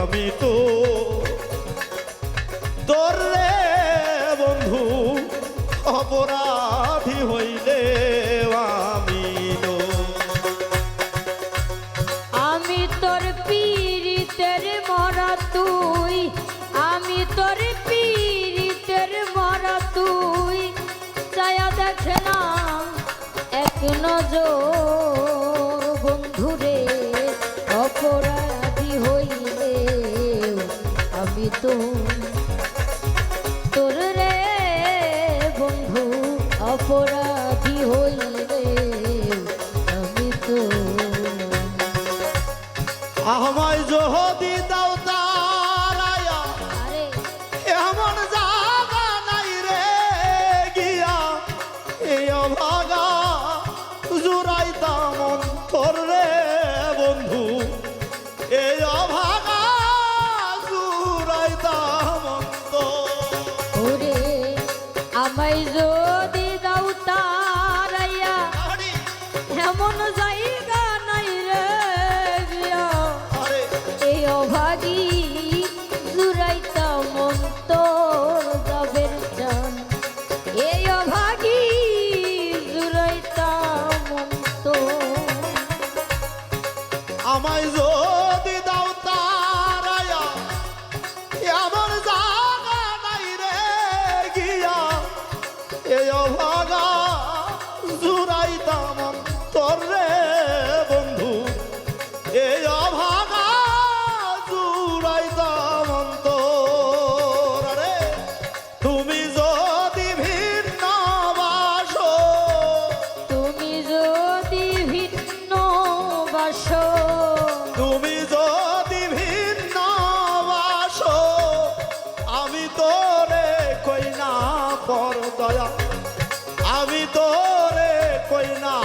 আমি তো তোর বন্ধু, অপরাধী হইলে আমি তো। আমি তোর পীড়িতের মরা তুই, আমি তোর পীড়িতের মরা তুই। চায়া দেখে না এক নজর বন্ধুরে, অপরাধী হইলে আমি তো। তোর রে বন্ধু অপরাধী হইলে আমি তো আমায় যদি দাও আমায় যদি দাও তারায়া, এমন জায়গা নাই রে গিয়া। এই অভাগা জুড়াইতাম তোর রে বন্ধু। এই অভাগা জুড়াইতাম তোর রে। তুমি যদি ভিন্ন বাসো তুমি যদি ভিন্ন বাস দয়া। আমি তোরে কই না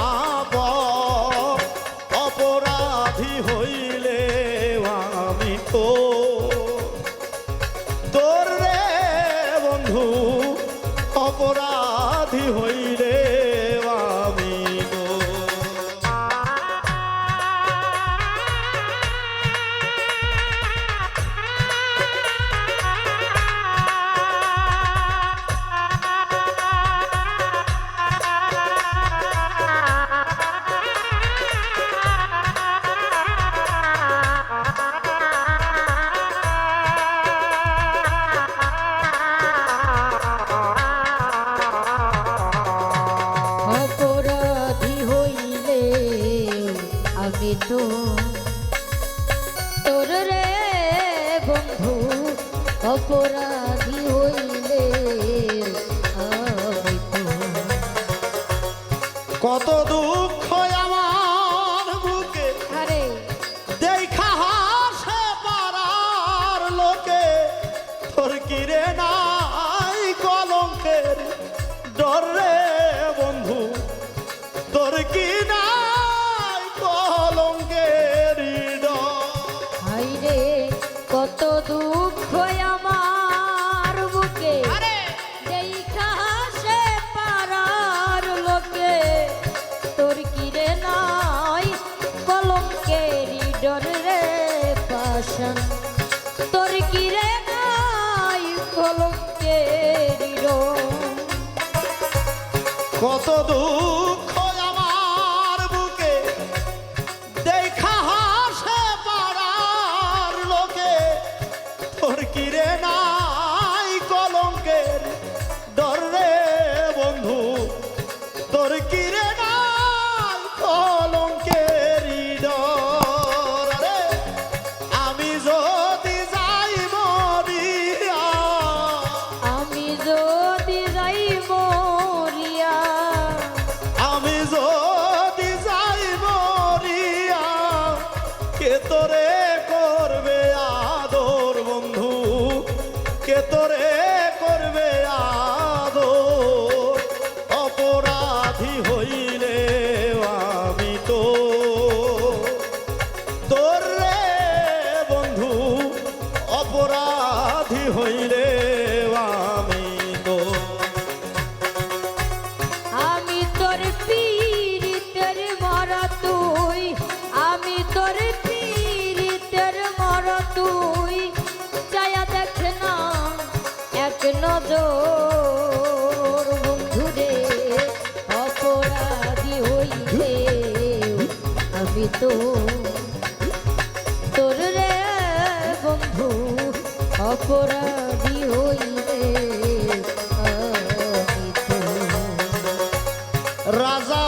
পর অপরাধী হইলে আমি তো আমি তো। তোর রে বন্ধু অপরাধী হইলে কত দুঃখ কত আমি তো? তোর রে বন্ধু, অপরাধী হইলে রাজা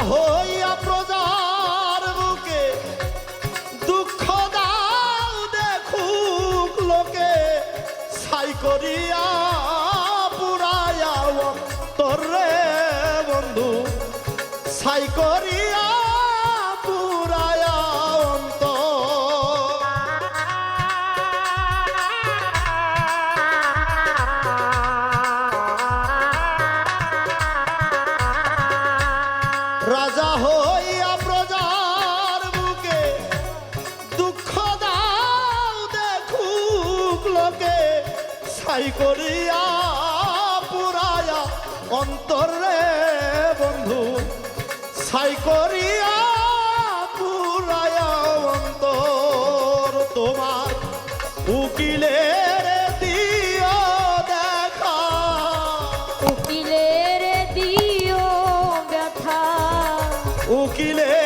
প্রজার বুকে দুঃখ দাও দেখুক লোকে। ছাই করিয়া পুরায়া অন্তর রে বন্ধু, ছাই করিয়া রাজা হইয়া প্রজার বুকে দুঃখ দাও দেখুক লোকে। ছাই করিয়া পুরায়া অন্তরে বন্ধু ছাই উকিলের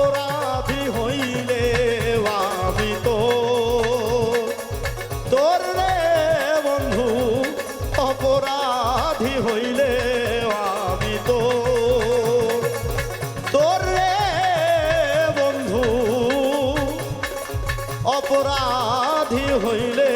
অপরাধী হইলে আমি তো বন্ধু অপরাধী হইলে তো বন্ধু অপরাধী হইলে